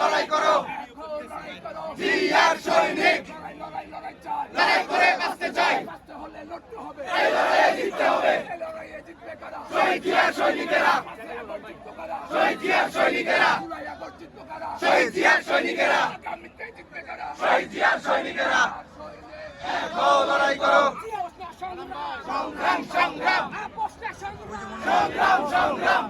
লড়াই করো জিয়ার সৈনিক লড়াই করে বাঁচতে চাই এই লড়াইয়ে জিততে হবে শহীদ জিয়ার সৈনিকেরা শহীদ জিয়ার সৈনিকেরা। শহীদ জিয়ার সৈনিকেরা। শহীদ জিয়ার সৈনিকেরা। লড়াই করো। সংগ্রাম সংগ্রাম। সংগ্রাম সংগ্রাম।